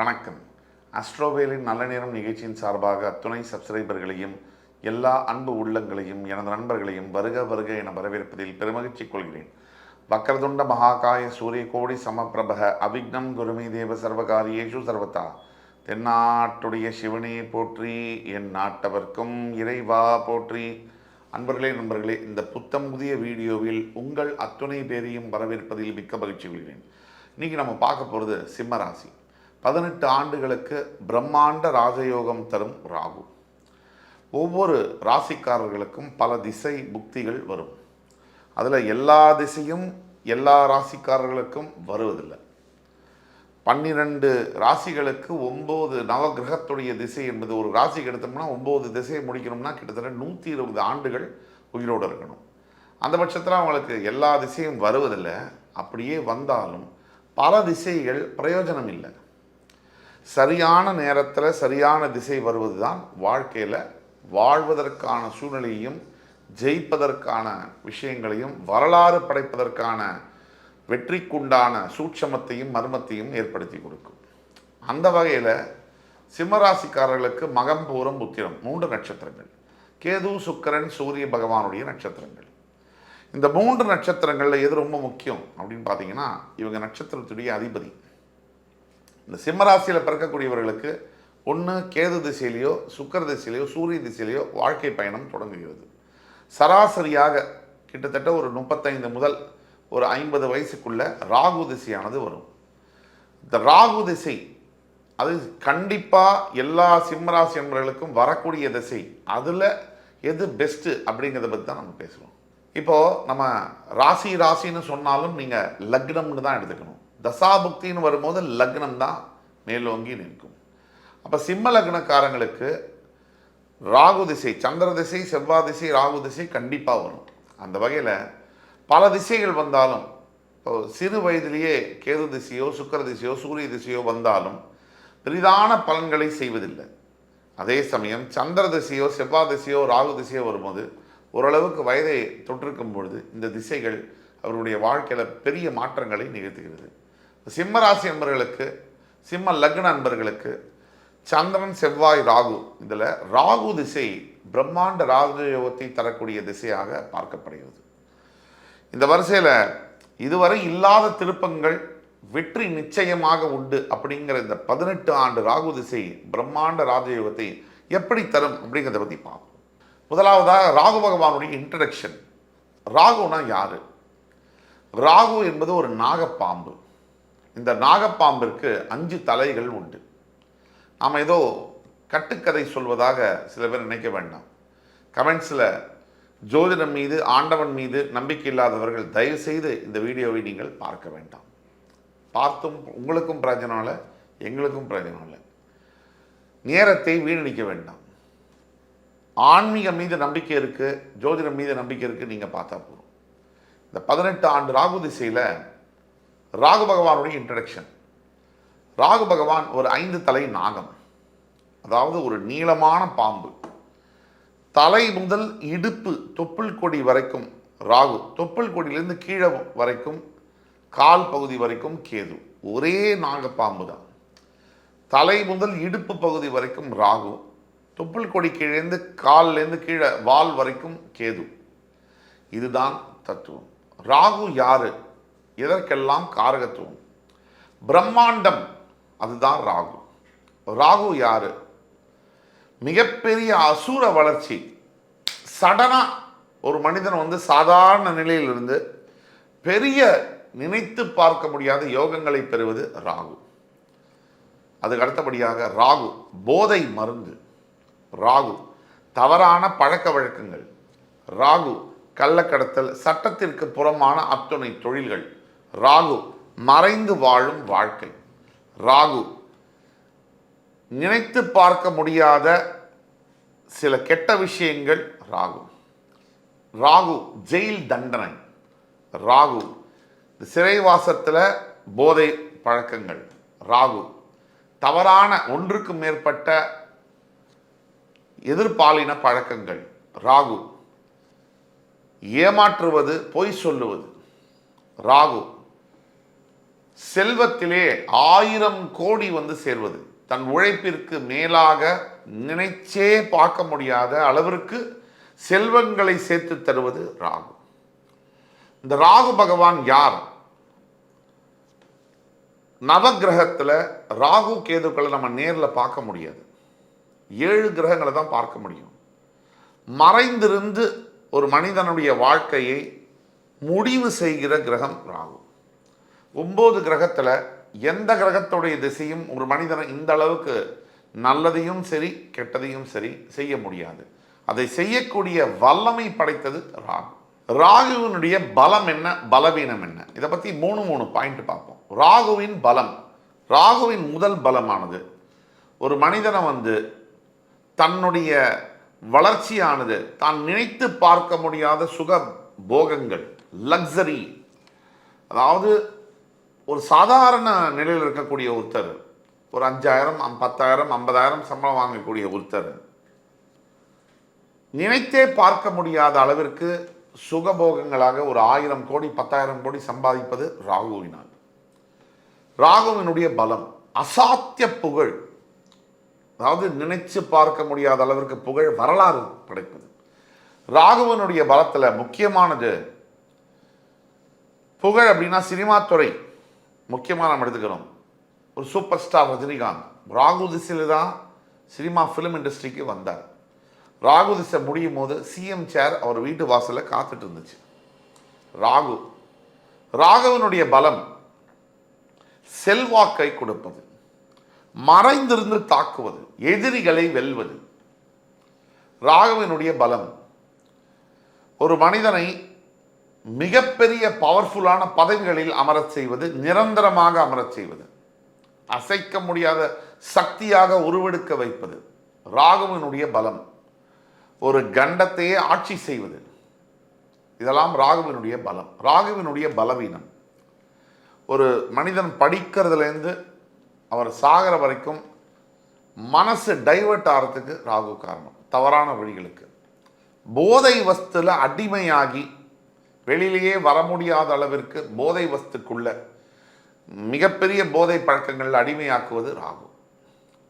வணக்கம். அஸ்ட்ரோவேலின் நல்ல நேரம் நிகழ்ச்சியின் சார்பாக அத்துணை சப்ஸ்கிரைபர்களையும் எல்லா அன்பு உள்ளங்களையும் எனது நண்பர்களையும் வருக வருக என வரவேற்பதில் பெருமகிழ்ச்சி கொள்கிறேன். வக்கரதுண்ட மகாகாய சூரிய கோடி சமப்பிரபக அவிக்னம் குருமி தேவ சர்வகாரியேஷு சர்வதா. தென்னாட்டுடைய சிவனே போற்றி என் நாட்டவர்க்கும் இறைவா போற்றி. அன்பர்களே நண்பர்களே இந்த புத்தம் புதிய வீடியோவில் உங்கள் அத்துணை பேரையும் வரவேற்பதில் மிக்க மகிழ்ச்சி கொள்கிறேன். இன்றைக்கி நம்ம பார்க்க போகிறது சிம்மராசி பதினெட்டு ஆண்டுகளுக்கு பிரம்மாண்ட ராஜயோகம் தரும் ராகு. ஒவ்வொரு ராசிக்காரர்களுக்கும் பல திசை புக்திகள் வரும். அதில் எல்லா திசையும் எல்லா ராசிக்காரர்களுக்கும் வருவதில்லை. பன்னிரண்டு ராசிகளுக்கு ஒம்பது நவகிரகத்துடைய திசை என்பது ஒரு ராசிக்கு எடுத்தோம்னா ஒம்பது திசையை முடிக்கணும்னா கிட்டத்தட்ட நூற்றி இருபது ஆண்டுகள் உயிரோடு இருக்கணும். அந்த பட்சத்தில் அவங்களுக்கு எல்லா திசையும் வருவதில்லை. அப்படியே வந்தாலும் பல திசைகள் பிரயோஜனம் இல்லை. சரியான நேரத்தில் சரியான திசை வருவது தான் வாழ்க்கையில் வாழ்வதற்கான சூழ்நிலையையும் ஜெயிப்பதற்கான விஷயங்களையும் வரலாறு படைப்பதற்கான வெற்றிக்குண்டான சூட்சமத்தையும் மர்மத்தையும் ஏற்படுத்தி கொடுக்கும். அந்த வகையில் சிம்மராசிக்காரர்களுக்கு மகம் பூரம் புத்திரம் மூன்று நட்சத்திரங்கள். கேது சுக்கரன் சூரிய பகவானுடைய நட்சத்திரங்கள். இந்த மூன்று நட்சத்திரங்களில் எது ரொம்ப முக்கியம் அப்படின்னு பார்த்தீங்கன்னா இவங்க நட்சத்திரத்துடைய அதிபதி. இந்த சிம்மராசியில் பிறக்கக்கூடியவர்களுக்கு ஒன்று கேது திசையிலையோ சுக்கர திசையிலையோ சூரிய திசையிலையோ வாழ்க்கை பயணம் தொடங்குகிறது. சராசரியாக கிட்டத்தட்ட ஒரு முப்பத்தைந்து முதல் ஒரு ஐம்பது வயசுக்குள்ள ராகு திசையானது வரும். இந்த ராகு திசை அது கண்டிப்பாக எல்லா சிம்மராசி என்பவர்களுக்கும் வரக்கூடிய திசை. அதில் எது பெஸ்ட்டு அப்படிங்கிறத பற்றி தான் நம்ம பேசுவோம். இப்போது நம்ம ராசி ராசின்னு சொன்னாலும் நீங்கள் லக்னம்னு தான் எடுத்துக்கணும். தசாபுக்தின்னு வரும்போது லக்னம் தான் மேலோங்கி நிற்கும். அப்போ சிம்ம லக்னக்காரங்களுக்கு ராகு திசை சந்திர திசை செவ்வாய் திசை ராகு திசை கண்டிப்பாக வரும். அந்த வகையில் பல திசைகள் வந்தாலும் இப்போ சிறு வயதிலேயே கேது திசையோ சுக்கர திசையோ சூரிய திசையோ வந்தாலும் பெரிதான பலன்களை செய்வதில்லை. அதே சமயம் சந்திர திசையோ செவ்வாய் திசையோ ராகு திசையோ வரும்போது ஓரளவுக்கு வயதை தொற்றிருக்கும் பொழுது இந்த திசைகள் அவருடைய வாழ்க்கையில் பெரிய மாற்றங்களை நிகழ்த்துகிறது. சிம்மராசி அன்பர்களுக்கு நண்பர்களுக்கு சிம்ம லக்ன நண்பர்களுக்கு சந்திரன் செவ்வாய் ராகு இதில் ராகு திசை பிரம்மாண்ட ராஜயோகத்தை தரக்கூடிய திசையாக பார்க்கப்படுகிறது. இந்த வரிசையில் இதுவரை இல்லாத திருப்பங்கள் வெற்றி நிச்சயமாக உண்டு அப்படிங்கிற இந்த பதினெட்டு ஆண்டு ராகு திசை பிரம்மாண்ட ராஜயோகத்தை எப்படி தரும் அப்படிங்கிறத பற்றி பார்ப்போம். முதலாவதாக ராகு பகவானுடைய இன்ட்ரடக்ஷன் ராகுனா யாரு? ராகு என்பது ஒரு நாகப்பாம்பு. இந்த நாகப்பாம்பிற்கு அஞ்சு தலைகள் உண்டு. நாம் ஏதோ கட்டுக்கதை சொல்வதாக சில பேர் நினைக்க வேண்டாம். கமெண்ட்ஸில் ஜோதிடம் மீது ஆண்டவன் மீது நம்பிக்கை இல்லாதவர்கள் தயவு செய்து இந்த வீடியோவை நீங்கள் பார்க்க வேண்டாம். பார்த்தும் உங்களுக்கும் பிரயோஜனம் இல்லை எங்களுக்கும் பிரயோஜனம் இல்லை. நேரத்தை வீணடிக்க வேண்டாம். ஆன்மீகம் மீது நம்பிக்கை இருக்குது ஜோதிடம் மீது நம்பிக்கை இருக்குது நீங்கள் பார்த்தா போதும். இந்த பதினெட்டு ஆண்டு ராகு திசையில் ராகு பகவானுடைய இன்ட்ரடக்ஷன் ராகு பகவான் ஒரு ஐந்து தலை நாகம். அதாவது ஒரு நீளமான பாம்பு. தலை முதல் இடுப்பு தொப்புள் கொடி வரைக்கும் ராகு. தொப்புள் கொடியிலேருந்து கீழே வரைக்கும் கால் பகுதி வரைக்கும் கேது. ஒரே நாகப்பாம்பு தான். தலை முதல் இடுப்பு பகுதி வரைக்கும் ராகு. தொப்புள் கொடி கீழேருந்து கால்லேருந்து கீழே வால் வரைக்கும் கேது. இதுதான் தத்துவம். ராகு யாரு? இதற்கெல்லாம் காரகத்துவம். பிரம்மாண்டம் அதுதான் ராகு. ராகு யாரு? மிகப்பெரிய அசூர வளர்ச்சி. சடனாக ஒரு மனிதன் வந்து சாதாரண நிலையிலிருந்து பெரிய நினைத்து பார்க்க முடியாத யோகங்களை பெறுவது ராகு. அதுக்கு அடுத்தபடியாக ராகு போதை மருந்து. ராகு தவறான பழக்க வழக்கங்கள். ராகு கள்ளக்கடத்தல் சட்டத்திற்கு புறமான அத்துணை தொழில்கள். ராகு மறைந்து வாழும் வாழ்க்கை. ராகு நினைத்து பார்க்க முடியாத சில கெட்ட விஷயங்கள் ராகு. ராகு ஜெயில் தண்டனை. ராகு சிறைவாசத்தில் போதை பழக்கங்கள். ராகு தவறான ஒன்றுக்கு மேற்பட்ட எதிர்பாலின பழக்கங்கள். ராகு ஏமாற்றுவது பொய் சொல்லுவது. ராகு செல்வத்திலே ஆயிரம் கோடி வந்து சேர்வது. தன் உழைப்பிற்கு மேலாக நினைச்சே பார்க்க முடியாத அளவிற்கு செல்வங்களை சேர்த்து தருவது ராகு. இந்த ராகு பகவான் யார்? நவகிரகத்தில் ராகு கேதுக்களை நம்ம நேரில் பார்க்க முடியாது. ஏழு கிரகங்களை தான் பார்க்க முடியும். மறைந்திருந்து ஒரு மனிதனுடைய வாழ்க்கையை முடிவு செய்கிற கிரகம் ராகு. ஒம்பது கிரகத்தில் எந்த கிரகத்துடைய திசையும் ஒரு மனிதனை இந்த அளவுக்கு நல்லதையும் சரி கெட்டதையும் சரி செய்ய முடியாது. அதை செய்யக்கூடிய வல்லமை படைத்தது ராகு. ராகுவினுடைய பலம் என்ன? பலவீனம் என்ன? இதை பற்றி மூணு மூணு பாயிண்ட் பார்ப்போம். ராகுவின் பலம். ராகுவின் முதல் பலமானது. ஒரு மனிதனை வந்து தன்னுடைய வளர்ச்சியானது தான் நினைத்து பார்க்க முடியாத சுக போகங்கள் லக்ஸரி அதாவது ஒரு சாதாரண நிலையில் இருக்கக்கூடிய ஒருத்தர் ஒரு அஞ்சாயிரம் பத்தாயிரம் ஐம்பதாயிரம் சம்பளம் வாங்கக்கூடிய ஒருத்தர் நினைத்தே பார்க்க முடியாத அளவிற்கு சுகபோகங்களாக ஒரு ஆயிரம் கோடி பத்தாயிரம் கோடி சம்பாதிப்பது ராகுவினால். ராகுவினுடைய பலம் அசாத்திய புகழ் அதாவது நினைச்சு பார்க்க முடியாத அளவிற்கு புகழ் வரலாறு படைப்பது. ராகுவனுடைய பலத்தில் முக்கியமானது புகழ் அப்படின்னா சினிமா துறை. முக்கியமாக நம்ம எடுத்துக்கிறோம். ஒரு சூப்பர் ஸ்டார் ரஜினிகாந்த். ராகு திசையில் தான் சினிமா ஃபிலிம் இண்டஸ்ட்ரிக்கு வந்தார். ராகு திசை முடியும் போது சிஎம் சேர் அவர் வீட்டு வாசலில் காத்துட்டு இருந்துச்சு. ராகு. ராகவனுடைய பலம் செல்வாக்கை கொடுப்பது. மறைந்திருந்து தாக்குவது. எதிரிகளை வெல்வது. ராகவனுடைய பலம். ஒரு மனிதனை மிகப்பெரிய பவர்ஃபுல்லான பதவிகளில் அமரச் செய்வது நிரந்தரமாக அமரச் செய்வது. அசைக்க முடியாத சக்தியாக உருவெடுக்க வைப்பது ராகுவினுடைய பலம். ஒரு கண்டத்தையே ஆட்சி செய்வது. இதெல்லாம் ராகுவினுடைய பலம். ராகுவினுடைய பலவீனம். ஒரு மனிதன் படிக்கிறதுலேருந்து அவர் சாகிற வரைக்கும் மனசு டைவர்ட் ஆகிறதுக்கு ராகு காரணம். தவறான வழிகளுக்கு. போதை வஸ்துல அடிமையாகி வெளியிலேயே வர முடியாத அளவிற்கு போதை வஸ்துக்குள்ள மிகப்பெரிய போதை பழக்கங்கள் அடிமையாக்குவது ராகு.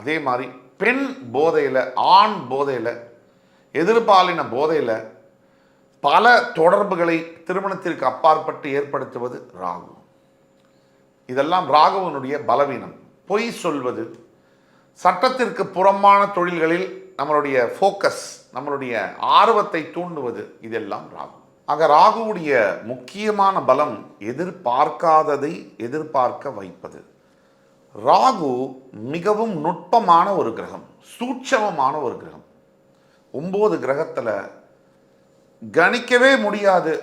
அதே மாதிரி பெண் போதையில் ஆண் போதையில் எதிர்பாலின போதையில் பல தொடர்புகளை திருமணத்திற்கு அப்பாற்பட்டு ஏற்படுத்துவது ராகு. இதெல்லாம் ராகவனுடைய பலவீனம். பொய் சொல்வது சட்டத்திற்கு புறம்பான தொழில்களில் நம்மளுடைய ஃபோக்கஸ் நம்மளுடைய ஆர்வத்தை தூண்டுவது இதெல்லாம் ராகு. ஆக ராகுவுடைய முக்கியமான பலம் எதிர்பார்க்காததை எதிர்பார்க்க வைப்பது. ராகு மிகவும் நுட்பமான ஒரு கிரகம் சூட்சமமான ஒரு கிரகம். ஒம்பது கிரகத்தில் கணிக்கவே முடியாது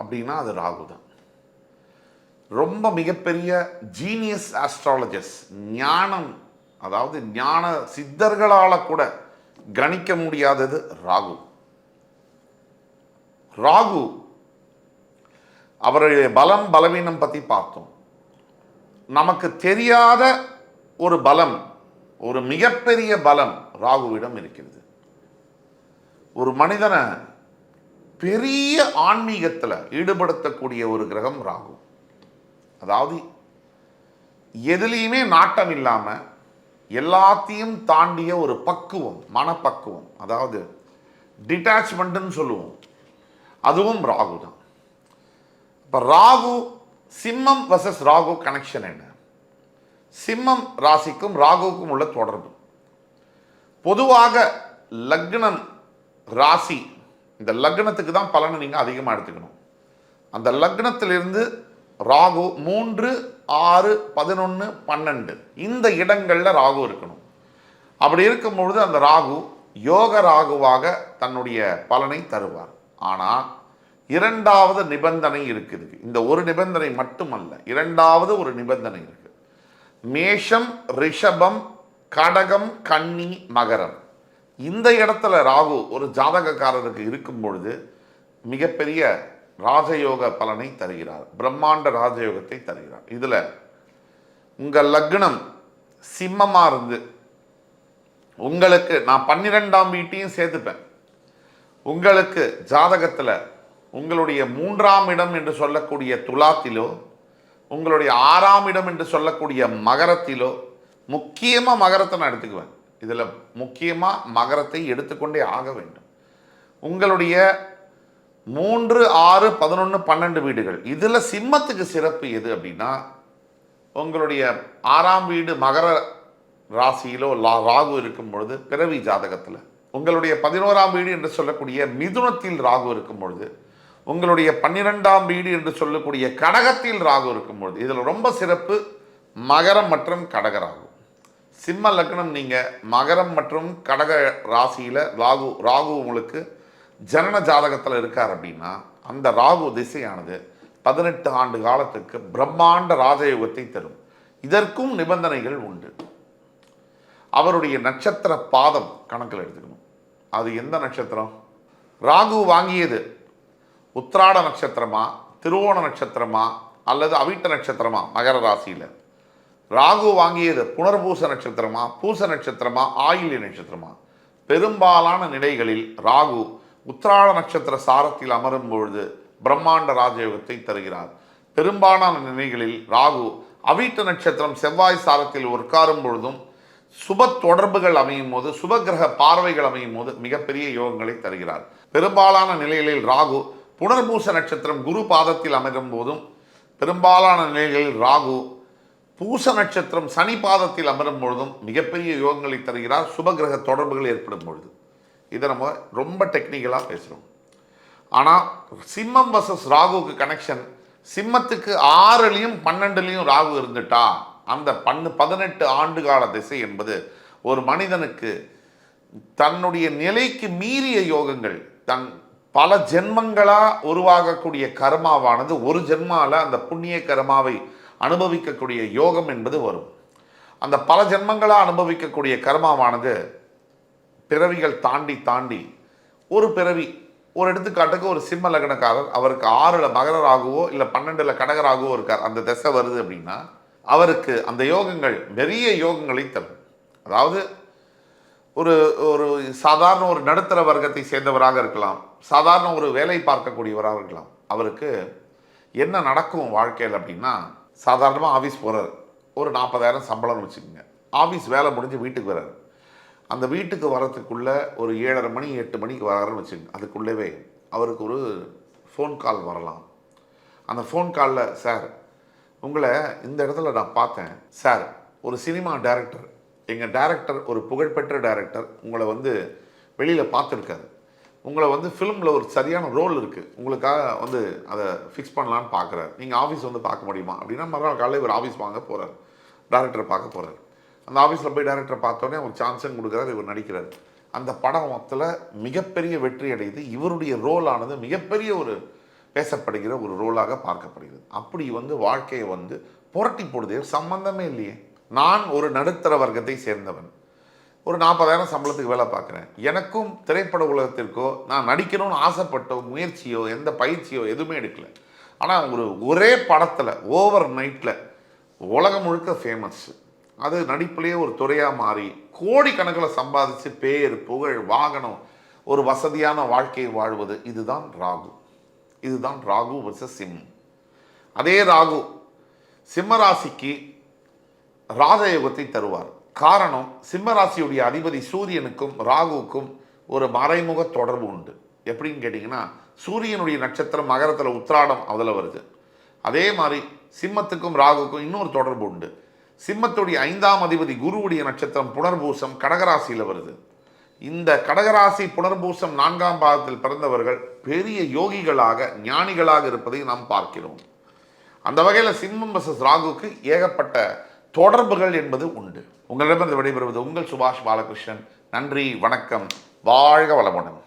அப்படின்னா அது ராகு தான் ரொம்ப மிகப்பெரிய ஜீனியஸ் ஆஸ்ட்ராலஜர்ஸ் ஞானம் அதாவது ஞான சித்தர்களால் கூட கணிக்க முடியாதது ராகு. ராகு அவருடைய பலம் பலவீனம் பற்றி பார்த்தோம். நமக்கு தெரியாத ஒரு பலம் ஒரு மிகப்பெரிய பலம் ராகுவிடம் இருக்கிறது. ஒரு மனிதனை பெரிய ஆன்மீகத்தில் ஈடுபடுத்தக்கூடிய ஒரு கிரகம் ராகு. அதாவது எதுலேயுமே நாட்டம் இல்லாமல் எல்லாத்தையும் தாண்டிய ஒரு பக்குவம் மனப்பக்குவம். அதாவது டிட்டாச்மெண்ட்டுன்னு சொல்லுவோம். அதுவும் ராகு தான். இப்போ ராகு சிம்மம் வர்சஸ் ராகு கனெக்ஷன் என்ன? சிம்மம் ராசிக்கும் ராகுவுக்கும் உள்ள தொடர்பு. பொதுவாக லக்னம் ராசி இந்த லக்னத்துக்கு தான் பலனை நீங்கள் அதிகமாக எடுத்துக்கணும். அந்த லக்னத்திலிருந்து ராகு மூன்று ஆறு பதினொன்று பன்னெண்டு இந்த இடங்களில் ராகு இருக்கணும். அப்படி இருக்கும் பொழுது அந்த ராகு யோக ராகுவாக தன்னுடைய பலனை தருவார். ஆனால் இரண்டாவது நிபந்தனை இருக்குது. இந்த ஒரு நிபந்தனை மட்டுமல்ல இரண்டாவது ஒரு நிபந்தனை இருக்கு. மேஷம் ரிஷபம் கடகம் கன்னி மகரம். இந்த இடத்துல ராகு ஒரு ஜாதகக்காரருக்கு இருக்கும் பொழுது மிகப்பெரிய ராஜயோக பலனை தருகிறார். பிரம்மாண்ட ராஜயோகத்தை தருகிறார். இதில் உங்கள் லக்னம் சிம்மமாக இருந்து உங்களுக்கு நான் பன்னிரெண்டாம் வீட்டையும் சேர்த்துப்பேன். உங்களுக்கு ஜாதகத்தில் உங்களுடைய மூன்றாம் இடம் என்று சொல்லக்கூடிய துலாத்திலோ உங்களுடைய ஆறாம் இடம் என்று சொல்லக்கூடிய மகரத்திலோ முக்கியமாக மகரத்தை நான் எடுத்துக்குவேன். இதில் முக்கியமாக மகரத்தை எடுத்துக்கொண்டே ஆக வேண்டும். உங்களுடைய மூன்று ஆறு பதினொன்று பன்னெண்டு வீடுகள் இதில் சிம்மத்துக்கு சிறப்பு எது அப்படின்னா உங்களுடைய ஆறாம் வீடு மகர ராசியிலோ லா ராகு இருக்கும் பொழுது பிறவி ஜாதகத்தில் உங்களுடைய பதினோராம் வீடு என்று சொல்லக்கூடிய மிதுனத்தில் ராகு இருக்கும் பொழுது உங்களுடைய பன்னிரெண்டாம் வீடு என்று சொல்லக்கூடிய கடகத்தில் ராகு இருக்கும் பொழுது இதில் ரொம்ப சிறப்பு மகரம் மற்றும் கடக ராகு. சிம்ம லக்னம் நீங்கள் மகரம் மற்றும் கடக ராசியில் ராகு ராகு உங்களுக்கு ஜனன ஜாதகத்தில் இருக்கார் அப்படின்னா அந்த ராகு திசையானது பதினெட்டு ஆண்டு காலத்துக்கு பிரம்மாண்ட ராஜயோகத்தை தரும். இதற்கும் நிபந்தனைகள் உண்டு. அவருடைய நட்சத்திர பாதம் கணக்கில் எடுத்துக்கணும். அது எந்த நட்சத்திரம்? ராகு வாங்கியது உத்திராட நட்சத்திரமா திருவோண நட்சத்திரமா அல்லது அவிட்ட நட்சத்திரமா மகர ராசியில்? ராகு வாங்கியது புனர்பூச நட்சத்திரமா பூச நட்சத்திரமா ஆயில்ய நட்சத்திரமா? பெரும்பாலான நிலைகளில் ராகு உத்திராட நட்சத்திர சாரத்தில் அமரும் பொழுது பிரம்மாண்ட ராஜயோகத்தை தருகிறார். பெரும்பாலான நிலைகளில் ராகு அவிட்ட நட்சத்திரம் செவ்வாய் சாரத்தில் உட்காரும் பொழுதும் சுப தொடர்புகள் அமையும் போது சுபகிரக பார்வைகள் அமையும் போது மிகப்பெரிய யோகங்களை தருகிறார். பெரும்பாலான நிலைகளில் ராகு புனர்பூச நட்சத்திரம் குரு பாதத்தில் அமரும் போதும். பெரும்பாலான நிலைகளில் ராகு பூச நட்சத்திரம் சனி பாதத்தில் அமரும் பொழுதும் மிகப்பெரிய யோகங்களை தருகிறார். சுபகிரக தொடர்புகள் ஏற்படும் பொழுது. இதை நம்ம ரொம்ப டெக்னிக்கலாக பேசுகிறோம் ஆனால் சிம்மம் வர்சஸ் ராகுவுக்கு கனெக்ஷன் சிம்மத்துக்கு ஆறுலையும் பன்னெண்டுலேயும் ராகு இருந்துட்டா அந்த பன்னு பதினெட்டு ஆண்டு கால திசை என்பது ஒரு மனிதனுக்கு தன்னுடைய நிலைக்கு மீறிய யோகங்கள் தன் பல ஜென்மங்களாக உருவாகக்கூடிய கர்மாவானது ஒரு ஜென்மாவில் அந்த புண்ணிய கர்மாவை அனுபவிக்கக்கூடிய யோகம் என்பது வரும். அந்த பல ஜென்மங்களாக அனுபவிக்கக்கூடிய கர்மாவானது பிறவிகள் தாண்டி தாண்டி ஒரு பிறவி ஒரு எடுத்துக்காட்டுக்கு ஒரு சிம்ம லக்னக்காரர் அவருக்கு ஆறில் மகரராகவோ இல்லை பன்னெண்டில் கடகராகவோ இருக்கார். அந்த திசை வருது அப்படின்னா அவருக்கு அந்த யோகங்கள் பெரிய யோகங்களை தரும். அதாவது ஒரு ஒரு சாதாரண ஒரு நடுத்தர வர்க்கத்தை சேர்ந்தவராக இருக்கலாம். சாதாரண ஒரு வேலை பார்க்கக்கூடியவராக இருக்கலாம். அவருக்கு என்ன நடக்கும் வாழ்க்கையில் அப்படின்னா சாதாரணமாக ஆஃபீஸ் போகிறார் ஒரு நாற்பதாயிரம் சம்பளம்னு வச்சுக்கோங்க. ஆஃபீஸ் வேலை முடிஞ்சு வீட்டுக்கு வர்றாரு அந்த வீட்டுக்கு வரத்துக்குள்ளே ஒரு ஏழரை மணி எட்டு மணிக்கு வராருன்னு வச்சுக்கோங்க. அதுக்குள்ளவே அவருக்கு ஒரு ஃபோன் கால் வரலாம். அந்த ஃபோன் காலில் சார் உங்களை இந்த இடத்துல நான் பார்த்தேன். சார் ஒரு சினிமா டைரக்டர் எங்கள் டேரக்டர் ஒரு புகழ்பெற்ற டேரக்டர் உங்களை வந்து வெளியில் பார்த்துருக்காரு. உங்களை வந்து ஃபிலிமில் ஒரு சரியான ரோல் இருக்குது உங்களுக்காக வந்து அதை ஃபிக்ஸ் பண்ணலான்னு பார்க்குறாரு. நீங்கள் ஆஃபீஸ் வந்து பார்க்க முடியுமா? அப்படின்னா மறுநாள் காலையில் இவர் ஆஃபீஸ் வாங்க போகிறார் டேரக்டரை பார்க்க போகிறார் அந்த ஆஃபீஸில் போய் டேரக்டரை பார்த்தோன்னே அவர் சான்ஸும் கொடுக்குறாரு இவர் நடிக்கிறார். அந்த படம் மொத்தத்தில் மிகப்பெரிய வெற்றி அடையுது. இவருடைய ரோலானது மிகப்பெரிய ஒரு பேசப்படுகிற ஒரு ரோலாக பார்க்கப்படுகிறது. அப்படி வந்து வாழ்க்கையை வந்து புரட்டி போடுது. சம்மந்தமே இல்லையே. நான் ஒரு நடுத்தர வர்க்கத்தை சேர்ந்தவன். ஒரு நாற்பதாயிரம் சம்பளத்துக்கு வேலை பார்க்குறேன். எனக்கும் திரைப்பட உலகத்திற்கோ நான் நடிக்கணும்னு ஆசைப்பட்டோ முயற்சியோ எந்த பயிற்சியோ எதுவுமே எடுக்கல. ஆனால் ஒரு ஒரே படத்தில் ஓவர் நைட்டில் உலகம் முழுக்க ஃபேமஸ் அது நடிப்புலேயே ஒரு துறையாக மாறி கோடிக்கணக்கில் சம்பாதிச்சு பேர் புகழ் வாகனம் ஒரு வசதியான வாழ்க்கையை வாழ்வது இதுதான் ராகு. இதுதான் ராகு வர்சஸ் சிம் அதே ராகு சிம்ம ராசிக்கு ராஜயோகத்தை தருவார். காரணம் சிம்மராசியுடைய அதிபதி சூரியனுக்கும் ராகுவுக்கும் ஒரு மறைமுக தொடர்பு உண்டு. எப்படின்னு கேட்டிங்கன்னா சூரியனுடைய நட்சத்திரம் மகரத்தில் உத்திராடம் அதில் வருது. அதே மாதிரி சிம்மத்துக்கும் ராகுக்கும் இன்னொரு தொடர்பு உண்டு. சிம்மத்துடைய ஐந்தாம் அதிபதி குருவுடைய நட்சத்திரம் புனர்பூசம் கடகராசியில் வருது. இந்த கடகராசி புனர்பூசம் நான்காம் பாகத்தில் பிறந்தவர்கள் பெரிய யோகிகளாக ஞானிகளாக இருப்பதை நாம் பார்க்கிறோம். அந்த வகையில் சிம்மம் வசஸ் ராகுக்கு ஏகப்பட்ட தொடர்புகள் என்பது உண்டு. உங்களிடமிருந்து விடைபெறுவது உங்கள் சுபாஷ் பாலகிருஷ்ணன். நன்றி வணக்கம். வாழ்க வளமுடன்.